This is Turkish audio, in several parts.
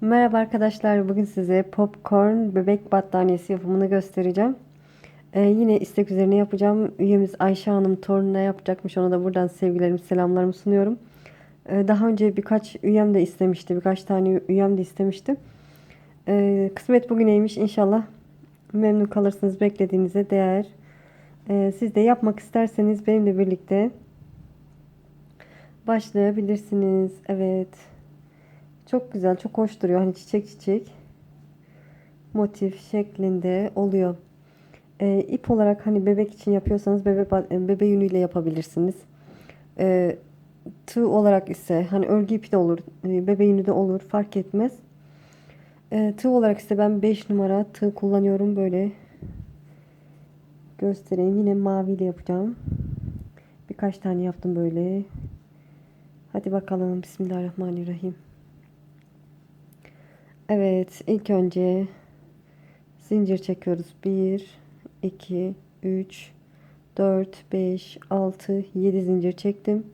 Merhaba arkadaşlar. Bugün size popcorn bebek battaniyesi yapımını göstereceğim. Ee, yine istek üzerine yapacağım. Üyemiz Ayşe Hanım torununa yapacakmış. Ona da buradan sevgilerimi, selamlarımı sunuyorum. Ee, daha önce birkaç üyem de istemişti. Birkaç tane üyem de istemişti. Ee, kısmet bugüneymiş. İnşallah memnun kalırsınız. Beklediğinize değer. Ee, siz de yapmak isterseniz benimle birlikte başlayabilirsiniz. Evet. Çok güzel, çok hoş duruyor. Hani çiçek çiçek motif şeklinde oluyor. Ee, ip olarak hani bebek için yapıyorsanız bebe, ba- bebe yünüyle yapabilirsiniz. Ee, tığ olarak ise hani örgü ipi de olur, e, bebe yünü de olur fark etmez. Ee, tığ olarak ise ben 5 numara tığ kullanıyorum böyle. Göstereyim. Yine maviyle yapacağım. Birkaç tane yaptım böyle. Hadi bakalım. Bismillahirrahmanirrahim. Evet, ilk önce zincir çekiyoruz. 1 2 3 4 5 6 7 zincir çektim.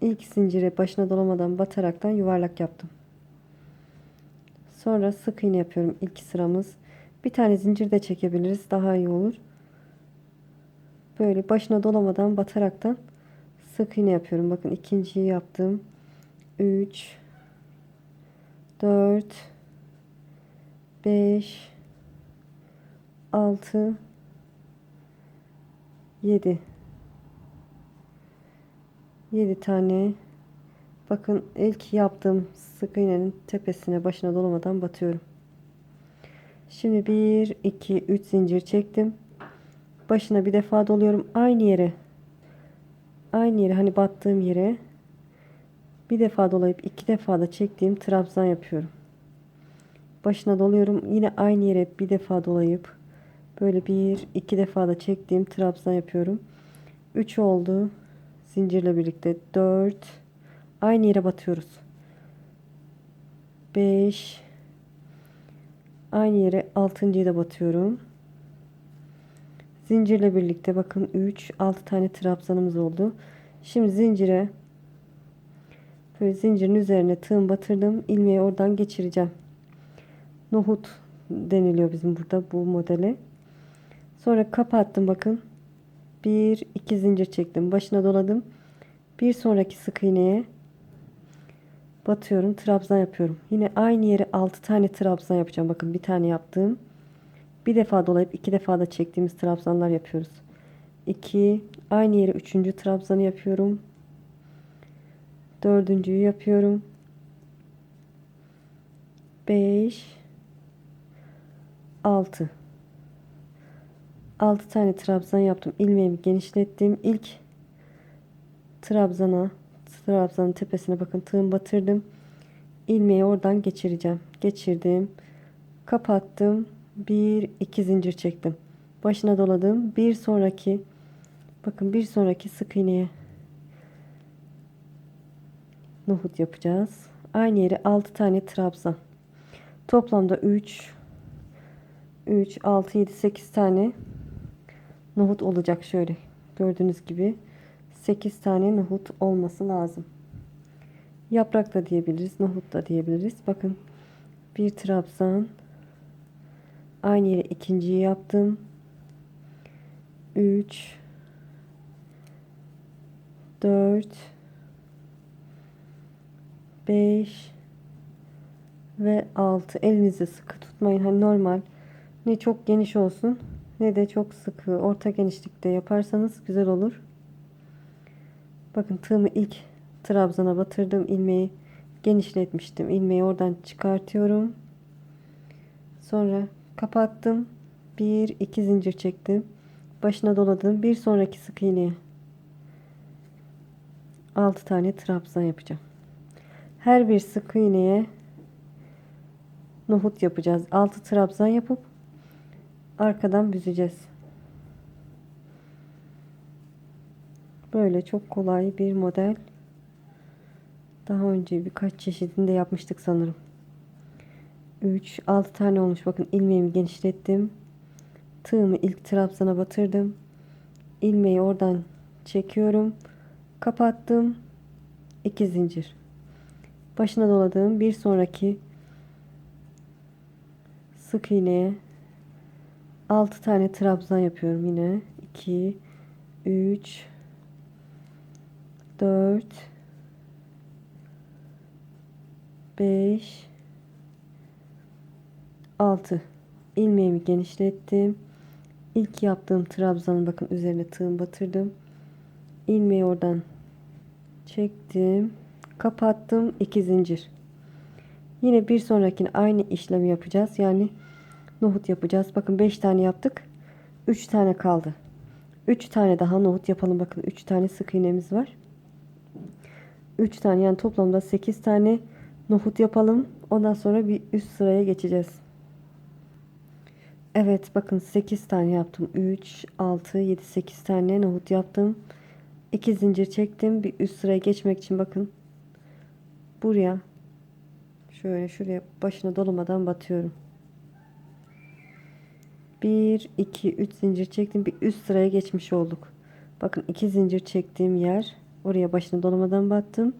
İlk zincire başına dolamadan bataraktan yuvarlak yaptım. Sonra sık iğne yapıyorum ilk sıramız. Bir tane zincir de çekebiliriz. Daha iyi olur. Böyle başına dolamadan bataraktan sık iğne yapıyorum. Bakın ikinciyi yaptım. 3 4 5 6 7 7 tane. Bakın ilk yaptığım sık iğnenin tepesine başına dolamadan batıyorum. Şimdi 1 2 3 zincir çektim. Başına bir defa doluyorum. Aynı yere. Aynı yere hani battığım yere bir defa dolayıp iki defa da çektiğim trabzan yapıyorum. Başına doluyorum. Yine aynı yere bir defa dolayıp böyle bir iki defa da çektiğim trabzan yapıyorum. 3 oldu. Zincirle birlikte 4 aynı yere batıyoruz. 5 aynı yere altıncıyı da batıyorum. Zincirle birlikte bakın 3 6 tane trabzanımız oldu. Şimdi zincire Böyle zincirin üzerine tığım batırdım. ilmeği oradan geçireceğim. Nohut deniliyor bizim burada bu modele. Sonra kapattım bakın. Bir iki zincir çektim. Başına doladım. Bir sonraki sık iğneye batıyorum. Trabzan yapıyorum. Yine aynı yere 6 tane trabzan yapacağım. Bakın bir tane yaptım. Bir defa dolayıp iki defa da çektiğimiz trabzanlar yapıyoruz. 2 aynı yere üçüncü trabzanı yapıyorum. Dördüncüyü yapıyorum. 5 6 6 tane trabzan yaptım. ilmeğimi genişlettim. İlk trabzana trabzanın tepesine bakın tığım batırdım. ilmeği oradan geçireceğim. Geçirdim. Kapattım. 1 2 zincir çektim. Başına doladım. Bir sonraki bakın bir sonraki sık iğneye nohut yapacağız. Aynı yere 6 tane trabzan. Toplamda 3 3 6 7 8 tane nohut olacak şöyle. Gördüğünüz gibi 8 tane nohut olması lazım. Yaprak da diyebiliriz, nohut da diyebiliriz. Bakın bir trabzan aynı yere ikinciyi yaptım. 3 4 5 ve 6 elinizi sıkı tutmayın. Hani normal ne çok geniş olsun ne de çok sıkı orta genişlikte yaparsanız güzel olur. Bakın tığımı ilk trabzana batırdım. İlmeği genişletmiştim. İlmeği oradan çıkartıyorum. Sonra kapattım. Bir iki zincir çektim. Başına doladım. Bir sonraki sık iğneye 6 tane trabzan yapacağım her bir sık iğneye nohut yapacağız. 6 trabzan yapıp arkadan büzeceğiz. Böyle çok kolay bir model. Daha önce birkaç çeşidinde yapmıştık sanırım. 3 6 tane olmuş. Bakın ilmeğimi genişlettim. Tığımı ilk trabzana batırdım. Ilmeği oradan çekiyorum. Kapattım. 2 zincir. Başına doladığım bir sonraki sık iğneye 6 tane trabzan yapıyorum yine. 2 3 4 5 6 ilmeğimi genişlettim. İlk yaptığım trabzanın bakın üzerine tığım batırdım. İlmeği oradan çektim kapattım 2 zincir. Yine bir sonrakine aynı işlemi yapacağız. Yani nohut yapacağız. Bakın 5 tane yaptık. 3 tane kaldı. 3 tane daha nohut yapalım. Bakın 3 tane sık iğnemiz var. 3 tane yani toplamda 8 tane nohut yapalım. Ondan sonra bir üst sıraya geçeceğiz. Evet bakın 8 tane yaptım. 3 6 7 8 tane nohut yaptım. 2 zincir çektim. Bir üst sıraya geçmek için bakın buraya. Şöyle şuraya başına dolamadan batıyorum. 1 2 3 zincir çektim. Bir üst sıraya geçmiş olduk. Bakın 2 zincir çektiğim yer. Oraya başına dolamadan battım.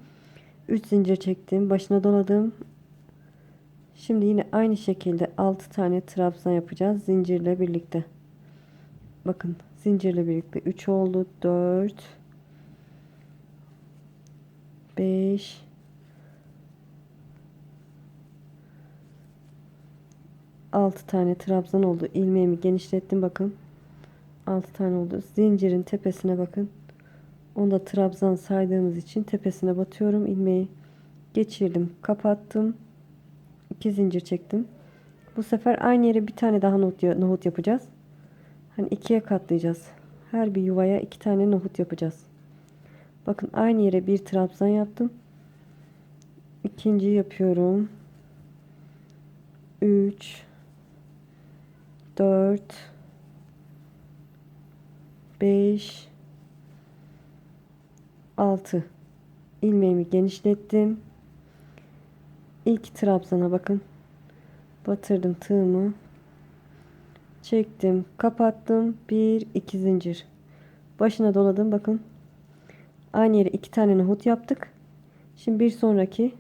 3 zincir çektim. Başına doladım. Şimdi yine aynı şekilde 6 tane trabzan yapacağız zincirle birlikte. Bakın zincirle birlikte 3 oldu. 4 5 6 tane trabzan oldu. ilmeğimi genişlettim bakın. 6 tane oldu. Zincirin tepesine bakın. Onda trabzan saydığımız için tepesine batıyorum. ilmeği geçirdim. Kapattım. 2 zincir çektim. Bu sefer aynı yere bir tane daha nohut, nohut yapacağız. Hani ikiye katlayacağız. Her bir yuvaya iki tane nohut yapacağız. Bakın aynı yere bir trabzan yaptım. İkinci yapıyorum. 3 4 5 6 ilmeğimi genişlettim. İlk trabzana bakın. Batırdım tığımı. Çektim, kapattım. 1 2 zincir. Başına doladım bakın. Aynı yere iki tane nohut yaptık. Şimdi bir sonraki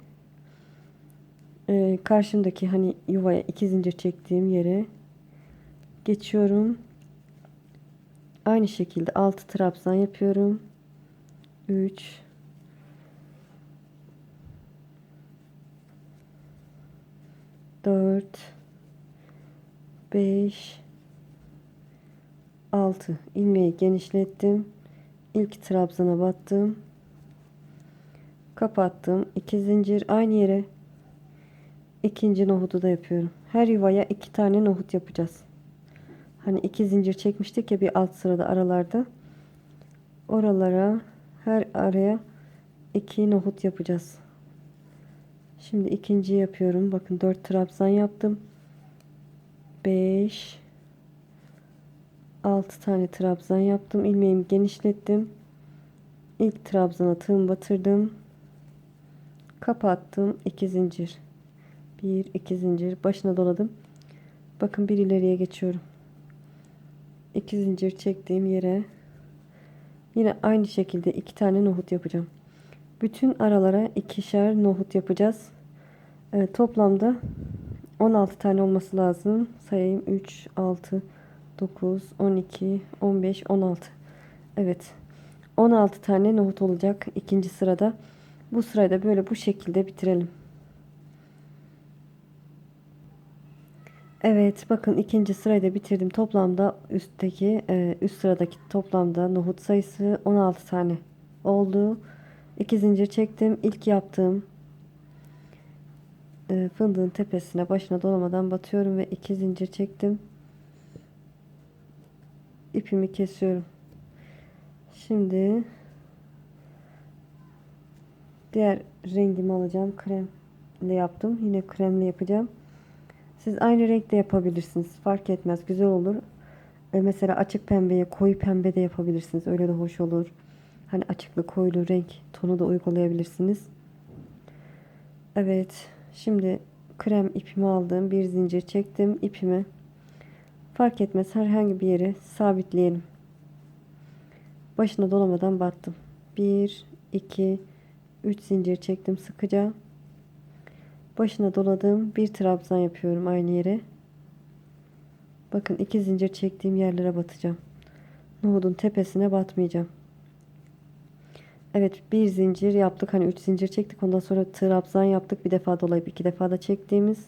e, karşımdaki hani yuvaya iki zincir çektiğim yere geçiyorum. Aynı şekilde 6 trabzan yapıyorum. 3 4 5 6 ilmeği genişlettim. İlk trabzana battım. Kapattım. 2 zincir aynı yere ikinci nohudu da yapıyorum. Her yuvaya iki tane nohut yapacağız. Hani iki zincir çekmiştik ya bir alt sırada aralarda. Oralara her araya iki nohut yapacağız. Şimdi ikinci yapıyorum. Bakın 4 trabzan yaptım. 5 6 tane trabzan yaptım. ilmeğimi genişlettim. İlk trabzana tığım batırdım. Kapattım. 2 zincir. 1 2 zincir başına doladım. Bakın bir ileriye geçiyorum. 2 zincir çektiğim yere yine aynı şekilde iki tane nohut yapacağım. Bütün aralara ikişer nohut yapacağız. Evet, toplamda 16 tane olması lazım. Sayayım 3 6 9 12 15 16. Evet. 16 tane nohut olacak ikinci sırada. Bu sırayı da böyle bu şekilde bitirelim. Evet bakın ikinci sırayı da bitirdim. Toplamda üstteki e, üst sıradaki toplamda nohut sayısı 16 tane oldu. 2 zincir çektim. İlk yaptığım e, fındığın tepesine başına dolamadan batıyorum ve 2 zincir çektim. İpimi kesiyorum. Şimdi diğer rengimi alacağım. Kremle yaptım. Yine kremle yapacağım. Siz aynı renkte yapabilirsiniz. Fark etmez. Güzel olur. E, mesela açık pembeye koyu pembe de yapabilirsiniz. Öyle de hoş olur. Hani açıklı koyulu renk tonu da uygulayabilirsiniz. Evet. Şimdi krem ipimi aldım. Bir zincir çektim ipimi. Fark etmez herhangi bir yere sabitleyelim. Başına dolamadan battım. 1 2 3 zincir çektim sıkıca. Başına doladığım bir trabzan yapıyorum aynı yere. Bakın iki zincir çektiğim yerlere batacağım. Nohudun tepesine batmayacağım. Evet bir zincir yaptık. Hani üç zincir çektik. Ondan sonra trabzan yaptık. Bir defa dolayıp iki defa da çektiğimiz.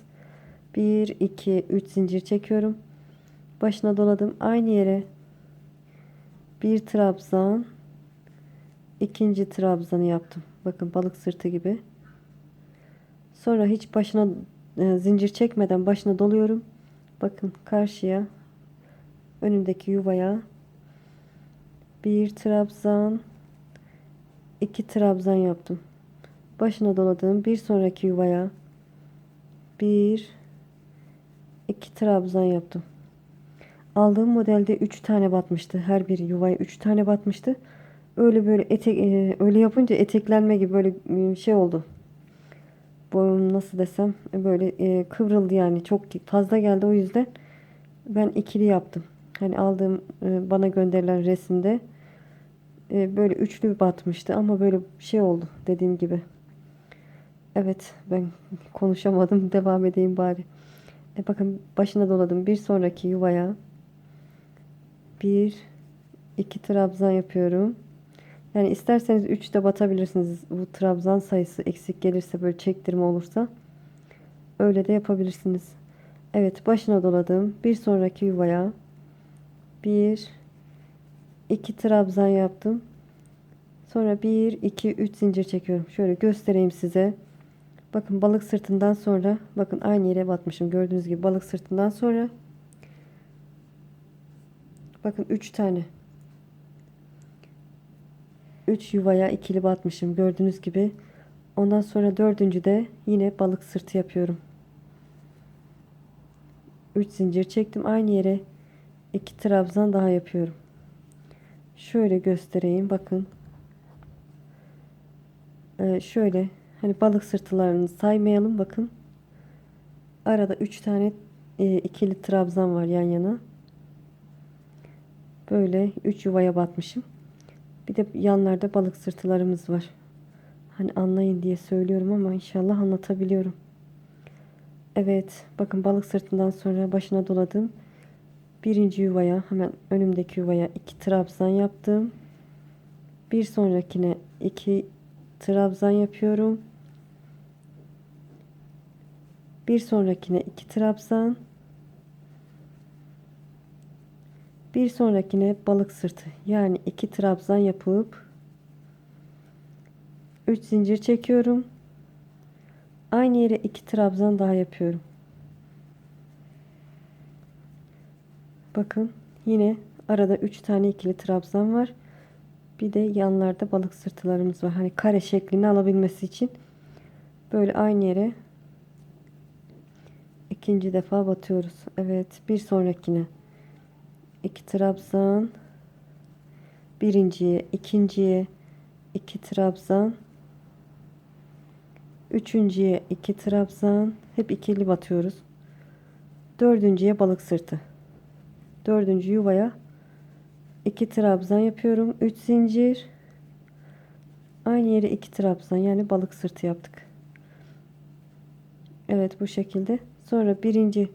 Bir, iki, üç zincir çekiyorum. Başına doladım. Aynı yere bir trabzan ikinci trabzanı yaptım. Bakın balık sırtı gibi. Sonra hiç başına e, zincir çekmeden başına doluyorum. Bakın karşıya önümdeki yuvaya bir trabzan iki trabzan yaptım. Başına doladığım bir sonraki yuvaya bir iki trabzan yaptım. Aldığım modelde 3 tane batmıştı. Her bir yuvaya 3 tane batmıştı. Öyle böyle etek e, öyle yapınca eteklenme gibi böyle e, şey oldu. Nasıl desem e, böyle e, kıvrıldı yani çok fazla geldi o yüzden ben ikili yaptım. Hani aldığım e, bana gönderilen resimde e, böyle üçlü batmıştı ama böyle şey oldu dediğim gibi. Evet ben konuşamadım devam edeyim bari. E bakın başına doladım bir sonraki yuvaya bir iki trabzan yapıyorum. Yani isterseniz 3 de batabilirsiniz. Bu trabzan sayısı eksik gelirse böyle çektirme olursa öyle de yapabilirsiniz. Evet başına doladım. Bir sonraki yuvaya bir iki trabzan yaptım. Sonra 1 2 3 zincir çekiyorum. Şöyle göstereyim size. Bakın balık sırtından sonra bakın aynı yere batmışım. Gördüğünüz gibi balık sırtından sonra bakın 3 tane 3 yuvaya ikili batmışım gördüğünüz gibi. Ondan sonra dördüncü de yine balık sırtı yapıyorum. 3 zincir çektim aynı yere 2 trabzan daha yapıyorum. Şöyle göstereyim bakın. Ee, şöyle hani balık sırtılarını saymayalım bakın. Arada 3 tane e, ikili trabzan var yan yana. Böyle 3 yuvaya batmışım. Bir de yanlarda balık sırtılarımız var. Hani anlayın diye söylüyorum ama inşallah anlatabiliyorum. Evet bakın balık sırtından sonra başına doladım. Birinci yuvaya hemen önümdeki yuvaya iki trabzan yaptım. Bir sonrakine iki trabzan yapıyorum. Bir sonrakine iki trabzan. Bir sonrakine balık sırtı yani iki trabzan yapıp 3 zincir çekiyorum. Aynı yere iki trabzan daha yapıyorum. Bakın yine arada 3 tane ikili trabzan var. Bir de yanlarda balık sırtılarımız var. Hani kare şeklini alabilmesi için böyle aynı yere ikinci defa batıyoruz. Evet bir sonrakine 2 trabzan birinciye ikinciye 2 trabzan üçüncüye 2 trabzan hep ikili batıyoruz. Dördüncüye balık sırtı. Dördüncü yuvaya 2 trabzan yapıyorum. 3 zincir. Aynı yere 2 trabzan yani balık sırtı yaptık. Evet bu şekilde. Sonra birinci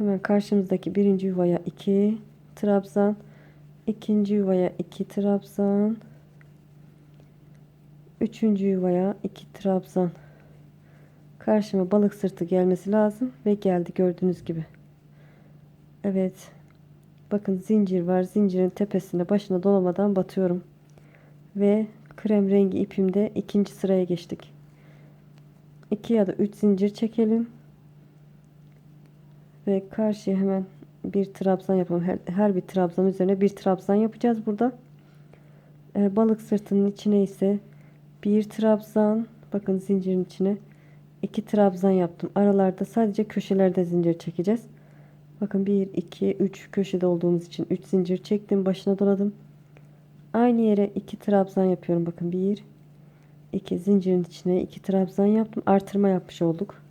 Hemen karşımızdaki birinci yuvaya 2 trabzan, ikinci yuvaya 2 trabzan, üçüncü yuvaya 2 trabzan. Karşıma balık sırtı gelmesi lazım ve geldi gördüğünüz gibi. Evet. Bakın zincir var. Zincirin tepesine başına dolamadan batıyorum. Ve krem rengi ipimde ikinci sıraya geçtik. 2 ya da 3 zincir çekelim ve karşıya hemen bir trabzan yapalım. Her, her bir trabzan üzerine bir trabzan yapacağız burada. Ee, balık sırtının içine ise bir trabzan bakın zincirin içine iki trabzan yaptım. Aralarda sadece köşelerde zincir çekeceğiz. Bakın 1 2 3 köşede olduğumuz için 3 zincir çektim. Başına doladım. Aynı yere 2 trabzan yapıyorum. Bakın 1 2 zincirin içine 2 trabzan yaptım. Artırma yapmış olduk.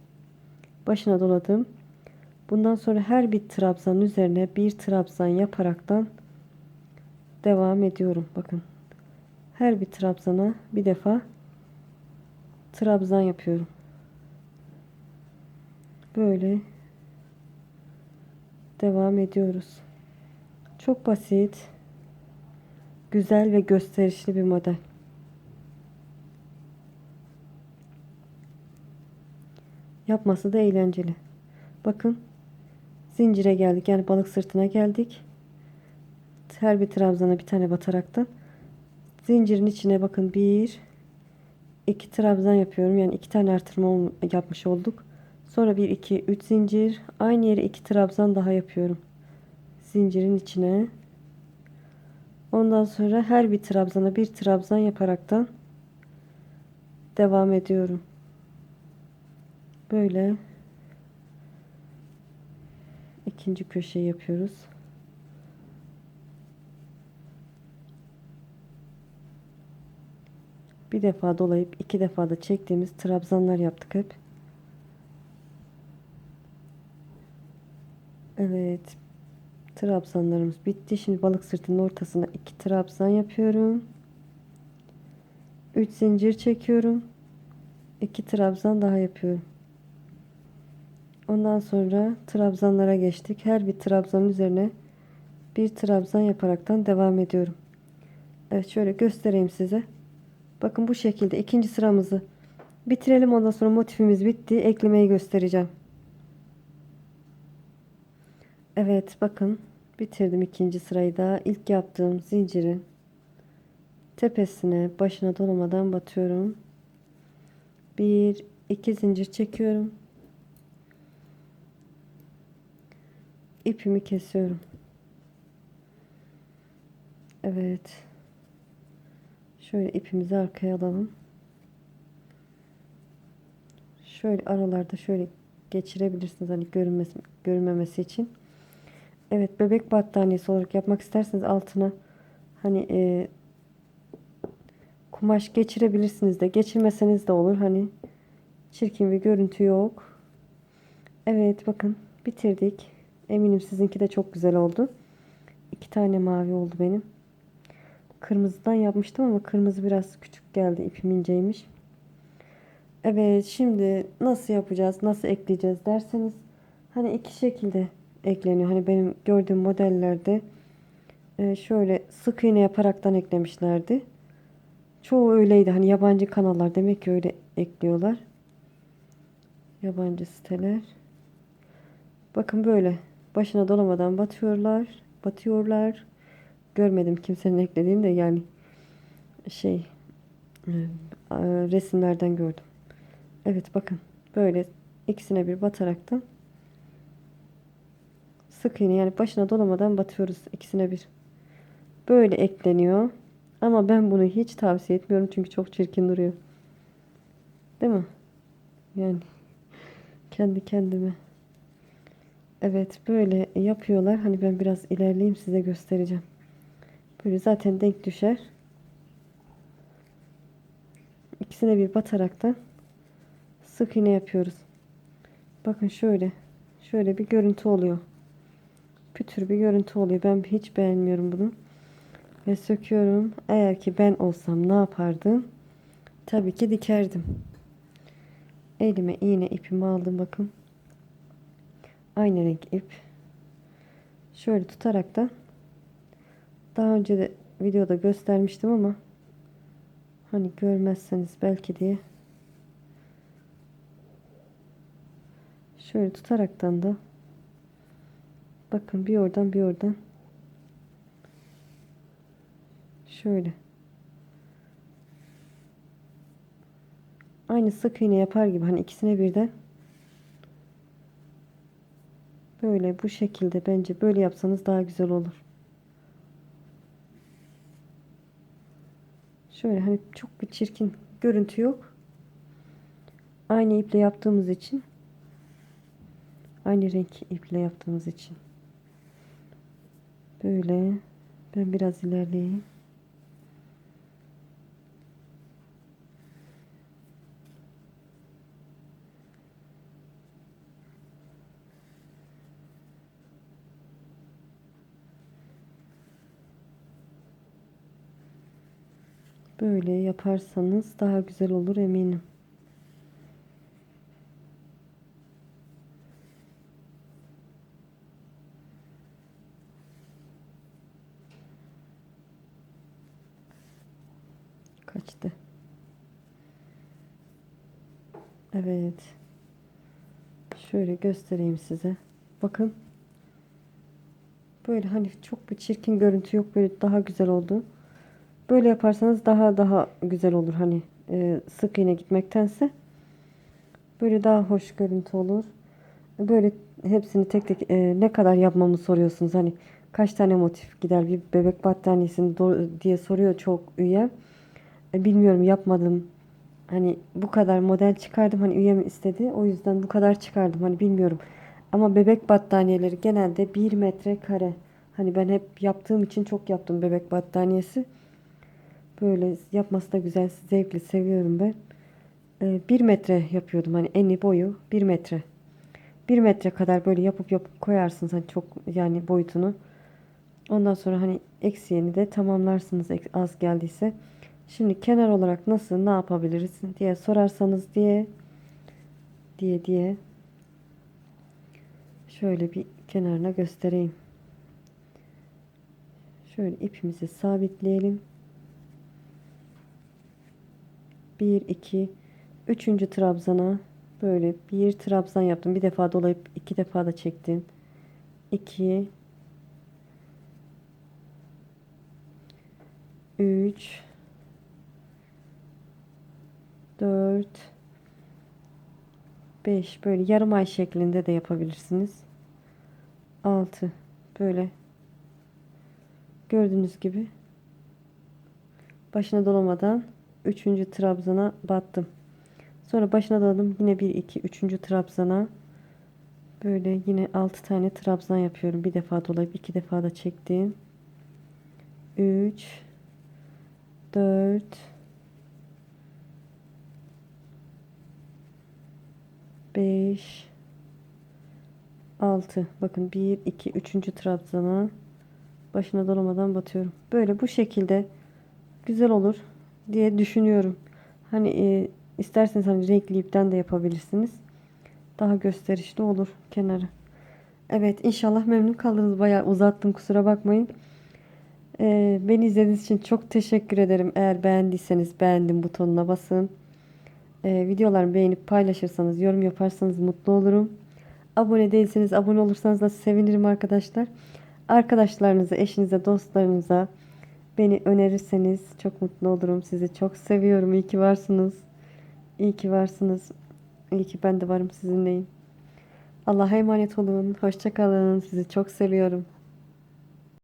Başına doladım. Bundan sonra her bir trabzan üzerine bir trabzan yaparaktan devam ediyorum. Bakın. Her bir trabzana bir defa trabzan yapıyorum. böyle devam ediyoruz. Çok basit, güzel ve gösterişli bir model. Yapması da eğlenceli. Bakın zincire geldik yani balık sırtına geldik. Her bir trabzana bir tane bataraktan zincirin içine bakın bir iki trabzan yapıyorum yani iki tane artırma yapmış olduk. Sonra bir iki üç zincir aynı yere iki trabzan daha yapıyorum. Zincirin içine. Ondan sonra her bir trabzana bir trabzan yaparaktan devam ediyorum. Böyle ikinci köşeyi yapıyoruz. Bir defa dolayıp iki defa da çektiğimiz trabzanlar yaptık hep. Evet. Trabzanlarımız bitti. Şimdi balık sırtının ortasına iki trabzan yapıyorum. 3 zincir çekiyorum. 2 trabzan daha yapıyorum. Ondan sonra trabzanlara geçtik. Her bir trabzanın üzerine bir trabzan yaparaktan devam ediyorum. Evet şöyle göstereyim size. Bakın bu şekilde ikinci sıramızı bitirelim. Ondan sonra motifimiz bitti. Eklemeyi göstereceğim. Evet bakın bitirdim ikinci sırayı da. İlk yaptığım zincirin tepesine başına dolamadan batıyorum. Bir iki zincir çekiyorum. İpimi kesiyorum. Evet. Şöyle ipimizi arkaya alalım. Şöyle aralarda şöyle geçirebilirsiniz hani görünmesi, görünmemesi için. Evet bebek battaniyesi olarak yapmak isterseniz altına hani e, kumaş geçirebilirsiniz de geçirmeseniz de olur hani çirkin bir görüntü yok. Evet bakın bitirdik. Eminim sizinki de çok güzel oldu. İki tane mavi oldu benim. Kırmızıdan yapmıştım ama kırmızı biraz küçük geldi. İpim inceymiş. Evet şimdi nasıl yapacağız? Nasıl ekleyeceğiz derseniz hani iki şekilde ekleniyor. Hani benim gördüğüm modellerde e, şöyle sık iğne yaparaktan eklemişlerdi. Çoğu öyleydi. Hani yabancı kanallar demek ki öyle ekliyorlar. Yabancı siteler. Bakın böyle başına dolamadan batıyorlar. Batıyorlar. Görmedim kimsenin eklediğini de yani şey e, resimlerden gördüm. Evet bakın böyle ikisine bir bataraktan sık iğne yani başına dolamadan batıyoruz ikisine bir. Böyle ekleniyor. Ama ben bunu hiç tavsiye etmiyorum çünkü çok çirkin duruyor. Değil mi? Yani kendi kendime. Evet böyle yapıyorlar. Hani ben biraz ilerleyeyim size göstereceğim. Böyle zaten denk düşer. İkisine bir bataraktan sık iğne yapıyoruz. Bakın şöyle. Şöyle bir görüntü oluyor. Pütür bir görüntü oluyor. Ben hiç beğenmiyorum bunu. Ve söküyorum. Eğer ki ben olsam ne yapardım? Tabii ki dikerdim. Elime iğne ipimi aldım bakın. Aynı renk ip. Şöyle tutarak da daha önce de videoda göstermiştim ama hani görmezseniz belki diye. Şöyle tutaraktan da bakın bir oradan bir oradan. Şöyle. Aynı sık iğne yapar gibi hani ikisine birden böyle bu şekilde bence böyle yapsanız daha güzel olur. Şöyle hani çok bir çirkin görüntü yok. Aynı iple yaptığımız için aynı renk iple yaptığımız için böyle ben biraz ilerleyeyim. Böyle yaparsanız daha güzel olur eminim. Kaçtı. Evet. Şöyle göstereyim size. Bakın. Böyle hani çok bir çirkin görüntü yok. Böyle daha güzel oldu. Böyle yaparsanız daha daha güzel olur. Hani e, sık iğne gitmektense. Böyle daha hoş görüntü olur. Böyle hepsini tek tek e, ne kadar yapmamı soruyorsunuz. Hani kaç tane motif gider bir bebek battaniyesini diye soruyor çok üye. E, bilmiyorum yapmadım. Hani bu kadar model çıkardım. Hani üyem istedi. O yüzden bu kadar çıkardım. Hani bilmiyorum. Ama bebek battaniyeleri genelde 1 metre kare. Hani ben hep yaptığım için çok yaptım bebek battaniyesi. Böyle yapması da güzel, zevkli, seviyorum ben. 1 metre yapıyordum. Hani eni boyu 1 metre. 1 metre kadar böyle yapıp yapıp koyarsınız hani çok yani boyutunu. Ondan sonra hani eksiğini de tamamlarsınız az geldiyse. Şimdi kenar olarak nasıl ne yapabiliriz diye sorarsanız diye diye diye şöyle bir kenarına göstereyim. Şöyle ipimizi sabitleyelim. 1 2 3. trabzana böyle bir trabzan yaptım. Bir defa dolayıp iki defa da çektim. 2 3 4 5 böyle yarım ay şeklinde de yapabilirsiniz. 6 böyle gördüğünüz gibi başına dolamadan 3. trabzana battım. Sonra başına doladım. Yine 1 2 3. trabzana böyle yine 6 tane trabzan yapıyorum. Bir defa dolayıp iki defa da çektim. 3 4 5 6 bakın 1 2 3. trabzana başına dolamadan batıyorum. Böyle bu şekilde güzel olur diye düşünüyorum. Hani e, isterseniz hani renkli ipten de yapabilirsiniz. Daha gösterişli olur kenarı. Evet inşallah memnun kalırız. Bayağı uzattım kusura bakmayın. Ee, beni izlediğiniz için çok teşekkür ederim. Eğer beğendiyseniz beğendim butonuna basın. Ee, videolarımı beğenip paylaşırsanız, yorum yaparsanız mutlu olurum. Abone değilseniz abone olursanız da sevinirim arkadaşlar. Arkadaşlarınıza, eşinize, dostlarınıza beni önerirseniz çok mutlu olurum. Sizi çok seviyorum. İyi ki varsınız. İyi ki varsınız. İyi ki ben de varım sizinleyim. Allah'a emanet olun. Hoşça kalın. Sizi çok seviyorum.